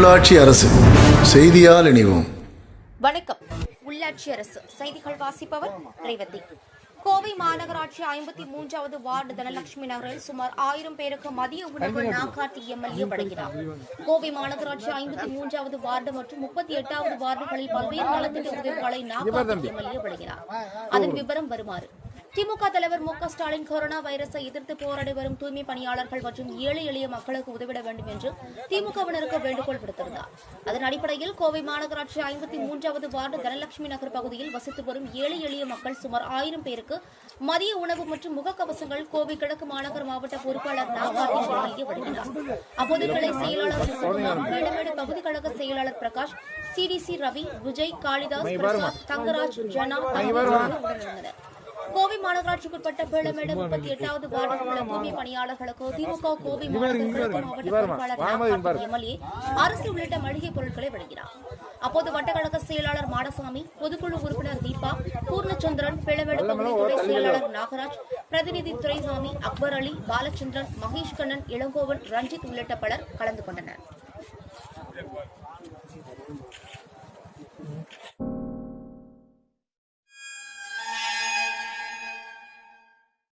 உள்ளாட்சி அரசு செய்தியால் இணைவோம். வணக்கம். உள்ளாட்சி அரசு செய்திகள் வாசிப்பவர் ரேவதி. கோவை மாநகராட்சி ஐம்பத்தி மூன்றாவது வார்டு தனலட்சுமி நகரில் சுமார் ஆயிரம் பேருக்கு மதிய உணவு நாக்காட்டி எம்எல்ஏ வழங்கினார் கோவை மாநகராட்சி ஐம்பத்தி மூன்றாவது வார்டு மற்றும் முப்பத்தி எட்டாவது வார்டுகளில் பல்வேறு நலத்திட்ட உதவிகளை நாக்காட்டி எம்எல்ஏ வழங்கினார் அதன் விவரம் வருமாறு. திமுக தலைவர் மு ஸ்டாலின் கொரோனா வைரஸை எதிர்த்து போராடி வரும் தூய்மை பணியாளர்கள் மற்றும் ஏழை எளிய மக்களுக்கு உதவிட வேண்டும் என்று திமுகவினருக்கு வேண்டுகோள் விடுத்திருந்தார். அதன் அடிப்படையில் கோவை மாநகராட்சி ஐம்பத்தி மூன்றாவது வார்டு தனலட்சுமி நகர் பகுதியில் வசித்து வரும் ஏழை எளிய மக்கள் சுமார் ஆயிரம் பேருக்கு மதிய உணவு மற்றும் முகக்கவசங்கள் கோவை கிழக்கு மாநகர் மாவட்ட பொறுப்பாளர் நாகார்த்தி எம்எல்ஏ வழங்கினார் அப்போது கிளை செயலாளர் சிசுகுமார் மேடமேடு பகுதி கழக செயலாளர் Prakash C D C Ravi Vijay Kalidas Prasad Thangaraj Jana உடனிருந்தனர் மாநகராட்சிக்குட்பட்ட பேளமேடு முப்பத்தி எட்டாவது வார்டில் உள்ள தூய்மை பணியாளர்களுக்கு திமுக கோவை மாவட்ட எம்எல்ஏ. அரசு உள்ளிட்ட மளிகை பொருட்களை வழங்கினார் அப்போது வட்டக்கழக செயலாளர் மாடசாமி பொதுக்குழு உறுப்பினர் தீபா பூர்ணச்சந்திரன் பிளமேடு பகுதி துறை செயலாளர் நாகராஜ் பிரதிநிதி துரைசாமி அக்பர் அலி பாலச்சந்திரன் மகேஷ் கண்ணன் இளங்கோவன் ரஞ்சித் உள்ளிட்ட பலர் கலந்து கொண்டனர்.